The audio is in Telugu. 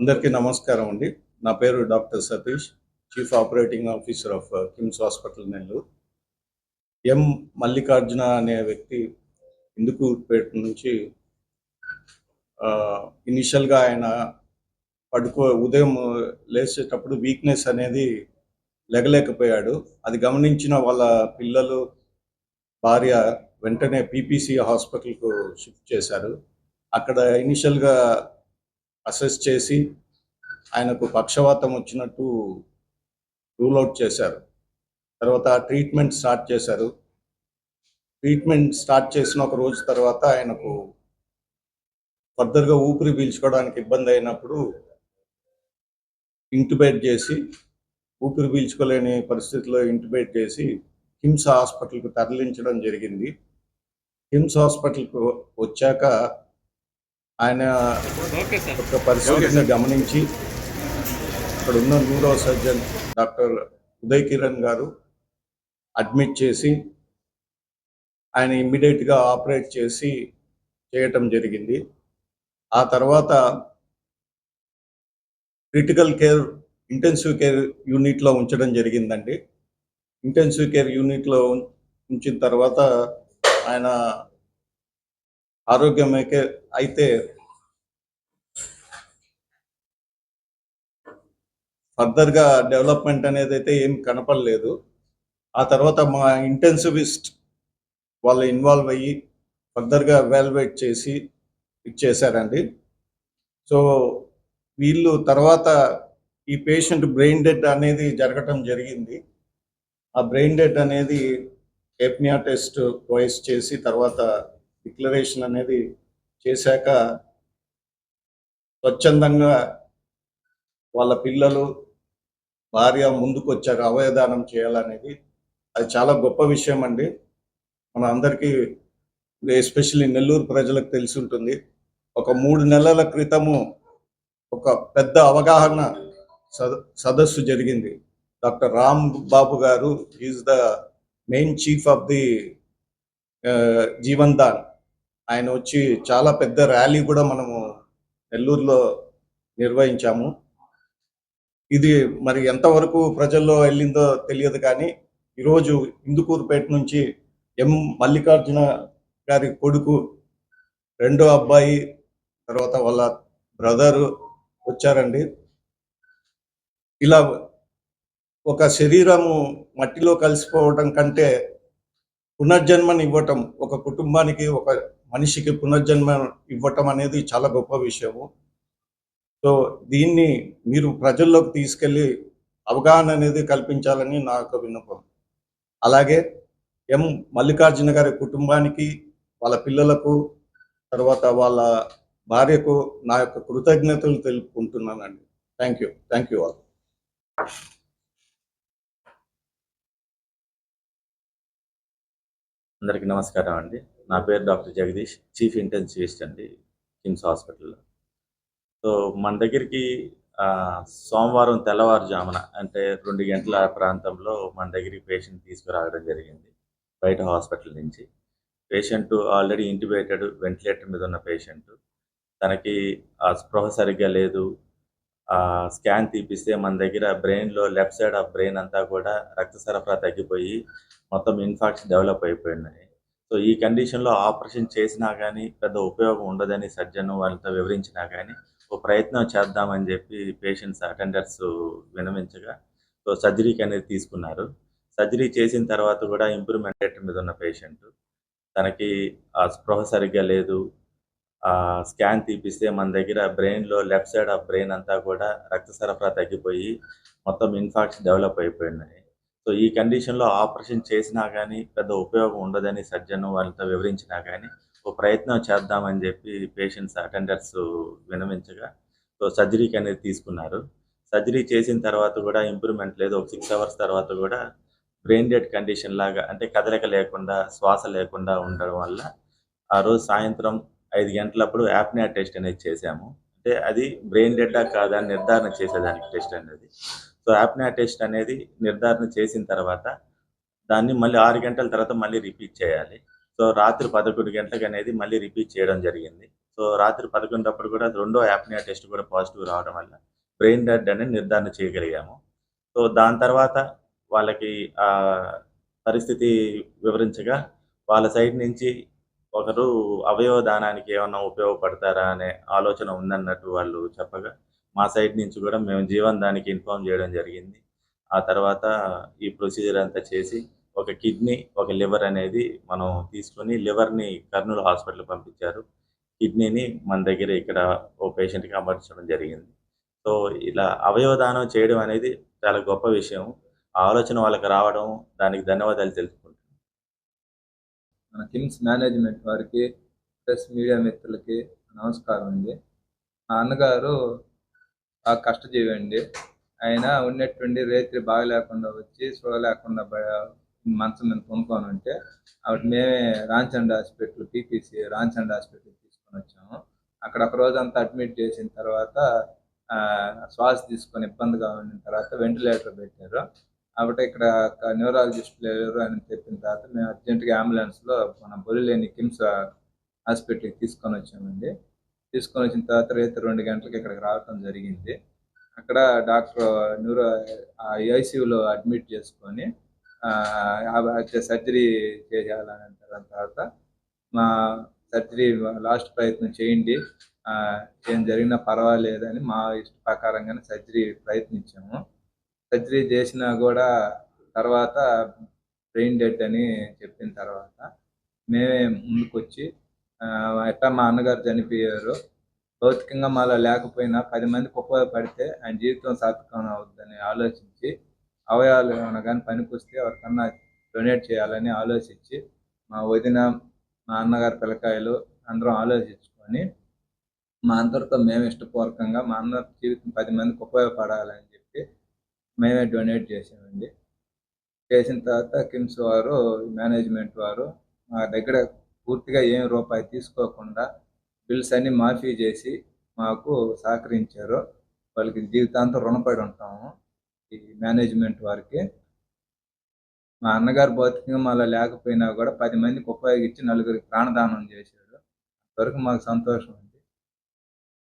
అందరికీ నమస్కారం అండి. నా పేరు doctor Satish chief operating officer of KIMS hospital Nellore M. Mallikarjuna అనే వ్యక్తి ఇందుకూరుపేట నుంచి ఇనిషియల్గా ఆయన పడుకో ఉదయం లేచేటప్పుడు వీక్నెస్ అనేది లెగలేకపోయాడు. అది గమనించిన వాళ్ళ పిల్లలు భార్య వెంటనే పీపీసీ హాస్పిటల్కు షిఫ్ట్ చేశారు. అక్కడ ఇనిషియల్గా అసెస్ చేసి ఆయనకు పక్షవాతం వచ్చినట్టు రూల్ అవుట్ చేశారు. తర్వాత ట్రీట్మెంట్ స్టార్ట్ చేశారు. ట్రీట్మెంట్ స్టార్ట్ చేసిన ఒక రోజు తర్వాత ఆయనకు ఫర్దర్గా ఊపిరి పీల్చుకోవడానికి ఇబ్బంది అయినప్పుడు ఇంటిబేట్ చేసి ఊపిరి పీల్చుకోలేని పరిస్థితిలో ఇంటిబేట్ చేసి కిమ్స్ హాస్పిటల్కు తరలించడం జరిగింది. హిమ్స్ హాస్పిటల్కు వచ్చాక ఆయన ఒక పరిస్థితిని గమనించి అక్కడ ఉన్న neuro surgeon doctor Uday Kiran గారు అడ్మిట్ చేసి ఆయన ఇమ్మీడియట్గా ఆపరేట్ చేసి చేయటం జరిగింది. ఆ తర్వాత క్రిటికల్ కేర్ ఇంటెన్సివ్ కేర్ యూనిట్లో ఉంచడం జరిగిందండి. ఇంటెన్సివ్ కేర్ యూనిట్లో ఉంచిన తర్వాత ఆయన ఆరోగ్యమైతే అయితే ఫర్దర్గా డెవలప్మెంట్ అనేది అయితే ఏం కనపడలేదు. ఆ తర్వాత మా ఇంటెన్సివిస్ట్ వాళ్ళు ఇన్వాల్వ్ అయ్యి ఫర్దర్గా ఎవాల్యుయేట్ చేసి ఇచ్చేశారండి. సో వీళ్ళు తర్వాత ఈ పేషెంట్ బ్రెయిన్ డెడ్ అనేది జరగటం జరిగింది. ఆ బ్రెయిన్ డెడ్ అనేది ఎప్నియా టెస్ట్ వాయిస్ చేసి తర్వాత డిక్లరేషన్ అనేది చేశాక స్వచ్ఛందంగా వాళ్ళ పిల్లలు భార్య ముందుకు వచ్చారు అవయదానం చేయాలనేది. అది చాలా గొప్ప విషయం అండి మన అందరికీ ఎస్పెషల్లీ నెల్లూరు ప్రజలకు తెలిసి ఉంటుంది. ఒక మూడు నెలల క్రితము ఒక పెద్ద అవగాహన సదస్సు జరిగింది. డాక్టర్ రామ్ బాబు గారు is the main chief of the Jeevan Dan. ఆయన వచ్చి చాలా పెద్ద ర్యాలీ కూడా మనము నెల్లూరులో నిర్వహించాము. ఇది మరి ఎంతవరకు ప్రజల్లో వెళ్ళిందో తెలియదు కానీ ఈరోజు ఇందుకూరుపేట నుంచి ఎం మల్లికార్జున గారి కొడుకు రెండో అబ్బాయి తర్వాత వాళ్ళ బ్రదరు వచ్చారండి. ఇలా ఒక శరీరము మట్టిలో కలిసిపోవటం కంటే పునర్జన్మని ఇవ్వటం ఒక కుటుంబానికి ఒక మనిషికి పునర్జన్మ ఇవ్వటం అనేది చాలా గొప్ప విషయము. సో దీన్ని మీరు ప్రజల్లోకి తీసుకెళ్ళి అవగాహన అనేది కల్పించాలని నా యొక్క విన్నపం. అలాగే ఎం మల్లికార్జున గారి కుటుంబానికి వాళ్ళ పిల్లలకు తర్వాత వాళ్ళ భార్యకు నా యొక్క కృతజ్ఞతలు తెలుపుకుంటున్నానండి. Thank you. Thank you all. అందరికీ నమస్కారం అండి. నా పేరు డాక్టర్ జగదీష్ చీఫ్ ఇంటెన్సివిస్ట్ అండి కిమ్స్ హాస్పిటల్లో. సో మన దగ్గరికి సోమవారం తెల్లవారుజామున అంటే రెండు గంటల ప్రాంతంలో మన దగ్గరికి పేషెంట్ తీసుకురావడం జరిగింది బయట హాస్పిటల్ నుంచి. పేషెంట్ ఆల్రెడీ ఇంటిబేటెడ్ వెంటిలేటర్ మీద ఉన్న పేషెంట్. తనకి స్పృహ సరిగ్గా లేదు. స్కాన్ తీపిస్తే మన దగ్గర బ్రెయిన్లో లెఫ్ట్ సైడ్ ఆఫ్ బ్రెయిన్ అంతా కూడా రక్త సరఫరా తగ్గిపోయి మొత్తం ఇన్ఫాక్షన్ డెవలప్ అయిపోయినాయి. సో ఈ కండిషన్లో ఆపరేషన్ చేసినా కానీ పెద్ద ఉపయోగం ఉండదని సర్జన్ వాళ్ళతో వివరించినా కానీ ఓ ప్రయత్నం చేద్దామని చెప్పి పేషెంట్స్ అటెండర్స్ వినమించగా సో సర్జరీకి అనేది తీసుకున్నారు. సర్జరీ చేసిన తర్వాత కూడా ఇంప్రూవ్మెంట్ మీద ఉన్న పేషెంట్ తనకి ఆ స్పృహ సరిగ్గా లేదు. స్కాన్ తీపిస్తే మన దగ్గర బ్రెయిన్లో లెఫ్ట్ సైడ్ ఆఫ్ బ్రెయిన్ అంతా కూడా రక్త సరఫరా తగ్గిపోయి మొత్తం ఇన్ఫాక్ట్స్ డెవలప్ అయిపోయినాయి సో ఈ కండిషన్లో ఆపరేషన్ చేసినా కానీ పెద్ద ఉపయోగం ఉండదని సర్జన్ వాళ్ళతో వివరించినా కానీ ఒక ప్రయత్నం చేద్దామని చెప్పి పేషెంట్స్ అటెండర్స్ వినమించగా సో సర్జరీకి అనేది తీసుకున్నారు. సర్జరీ చేసిన తర్వాత కూడా ఇంప్రూవ్మెంట్ లేదు. ఒక సిక్స్ అవర్స్ తర్వాత కూడా బ్రెయిన్ డెడ్ కండిషన్ లాగా అంటే కదలిక లేకుండా శ్వాస లేకుండా ఉండడం వల్ల ఆ రోజు సాయంత్రం ఐదు గంటలప్పుడు యాప్నియా టెస్ట్ అనేది చేశాము. అంటే అది బ్రెయిన్ డెడ్డా కాదా అని నిర్ధారణ చేసేదానికి టెస్ట్ అనేది. సో యాప్నియా టెస్ట్ అనేది నిర్ధారణ చేసిన తర్వాత దాన్ని మళ్ళీ ఆరు గంటల తర్వాత మళ్ళీ రిపీట్ చేయాలి. సో రాత్రి పదకొండు గంటలకు అనేది మళ్ళీ రిపీట్ చేయడం జరిగింది. సో రాత్రి పదకొండప్పుడు కూడా రెండో యాప్నియా టెస్ట్ కూడా పాజిటివ్ రావడం వల్ల బ్రెయిన్ డెడ్ అని నిర్ధారణ చేయగలిగాము. సో దాని తర్వాత వాళ్ళకి ఆ పరిస్థితి వివరించగా వాళ్ళ సైడ్ నుంచి ఒకరు అవయవ దానానికి ఏమన్నా ఉపయోగపడతారా అనే ఆలోచన ఉందన్నట్టు వాళ్ళు చెప్పగా మా సైడ్ నుంచి కూడా మేము జీవన్ దానికి ఇన్ఫార్మ్ చేయడం జరిగింది. ఆ తర్వాత ఈ ప్రొసీజర్ అంతా చేసి ఒక కిడ్నీ ఒక లివర్ అనేది మనం తీసుకొని లివర్ని కర్నూలు హాస్పిటల్ పంపించారు. కిడ్నీని మన దగ్గర ఇక్కడ ఓ పేషెంట్కి అమర్చడం జరిగింది. సో ఇలా అవయవ దానం చేయడం అనేది చాలా గొప్ప విషయం. ఆ ఆలోచన వాళ్ళకి రావడం దానికి ధన్యవాదాలు తెలుసుకుంటున్నాం మన కిమ్స్ మేనేజ్మెంట్ వారికి ప్రెస్ మీడియా మిత్రులకి నమస్కారం అండి. మా అన్నగారు కష్టజీవండి. ఆయన ఉన్నట్టుండి రేత్రి బాగా లేకుండా వచ్చి చూడలేకుండా మంచం మీద కొనుక్కొని ఉంటే అప్పుడు మేమే Ramchand hospital PPC Ramchand hospital తీసుకొని వచ్చాము. అక్కడ ఒక రోజంతా అడ్మిట్ చేసిన తర్వాత ఆ, శ్వాస తీసుకొని ఇబ్బందిగా ఉన్న తర్వాత వెంటిలేటర్ పెట్టారు. కాబట్టి ఇక్కడ న్యూరాలజిస్ట్ లేరు అని చెప్పిన తర్వాత మేము అర్జెంటుగా అంబులెన్స్లో మన బొలిలేని కిమ్స్ హాస్పిటల్కి తీసుకొని వచ్చామండి. తీసుకొని వచ్చిన తర్వాత రేపు రెండు గంటలకు ఇక్కడికి రావటం జరిగింది. అక్కడ డాక్టర్ న్యూరో ఐసీయూలో అడ్మిట్ చేసుకొని సర్జరీ చేయాలని అంటారు తర్వాత మా సర్జరీ లాస్ట్ ప్రయత్నం చేయండి. ఏం జరిగినా పర్వాలేదని మా ఇష్ట ప్రకారంగానే సర్జరీ ప్రయత్నించాము. సర్జరీ చేసినా కూడా తర్వాత బ్రెయిన్ డెడ్ అని చెప్పిన తర్వాత మేమే ముందుకు వచ్చి ఎట్లా మా అన్నగారు చనిపోయారు. భౌతికంగా మాలో లేకపోయినా పది మందికి ఉపయోగపడితే ఆయన జీవితం సార్థకం అవుతుందని ఆలోచించి అవయవాలు ఏమైనా కానీ పనికొస్తే ఎవరికన్నా డొనేట్ చేయాలని ఆలోచించి మా వదిన మా అన్నగారు పిల్లకాయలు అందరం ఆలోచించుకొని మా అందరితో మేము ఇష్టపూర్వకంగా మా అన్న జీవితం పది మందికి ఉపయోగపడాలని చెప్పి మేమే డొనేట్ చేసామండి చేసిన తర్వాత కిమ్స్ వారు మేనేజ్మెంట్ వారు మా దగ్గర పూర్తిగా ఏం రూపాయి తీసుకోకుండా బిల్స్ అన్ని మాఫీ చేసి మాకు సహకరించారు. వాళ్ళకి జీవితాంతం రుణపడి ఉంటాము. ఈ మేనేజ్మెంట్ వారికి. మా అన్నగారు భౌతికంగా మళ్ళీ లేకపోయినా కూడా పది మందికి ఉపయోగించి నలుగురికి ప్రాణదానం చేశాడు. అంతవరకు మాకు సంతోషం